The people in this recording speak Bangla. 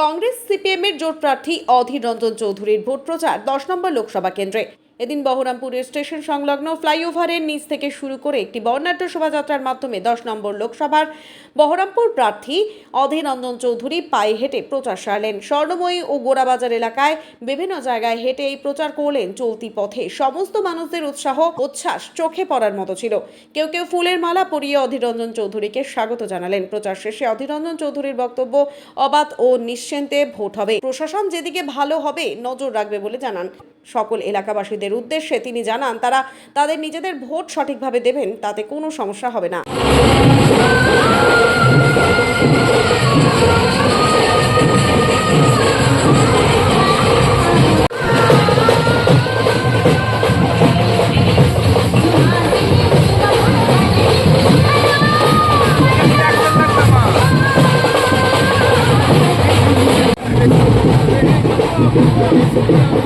কংগ্রেস সিপিএমের জোট প্রার্থী অধীর রঞ্জন চৌধুরীর ভোট প্রচার দশ নম্বর লোকসভা কেন্দ্রে। এদিন বহরমপুরের স্টেশন সংলগ্ন ফ্লাইওভারের নিচ থেকে শুরু করে একটি বর্ণাঢ্য শোভাযাত্রার মাধ্যমে দশ নম্বর লোকসভার বহরমপুর প্রার্থী অধীর রঞ্জন চৌধুরী পায়ে হেঁটে প্রচার সারলেন। স্বর্ণময়ী ও গোড়াবাজার এলাকায় বিভিন্ন জায়গায় হেঁটে এই প্রচার করলেন। চলতি পথে সমস্ত মানুষদের উৎসাহ, উচ্ছ্বাস চোখে পড়ার মতো ছিল। কেউ কেউ ফুলের মালা পরিয়ে অধীর রঞ্জন চৌধুরীকে স্বাগত জানালেন। প্রচার শেষে অধীর রঞ্জন চৌধুরীর বক্তব্য অবাধ ও নিশ্চিন্তে ভোট হবে। প্রশাসন যেদিকে ভালো হবে, নজর রাখবে বলে জানান। সকল এলাকাবাসীদের প্রার্থীদের উদ্দেশ্যে তিনি জানান, তারা তাদের নিজেদের ভোট সঠিকভাবে দেবেন, তাতে কোনো সমস্যা হবে না Thank you.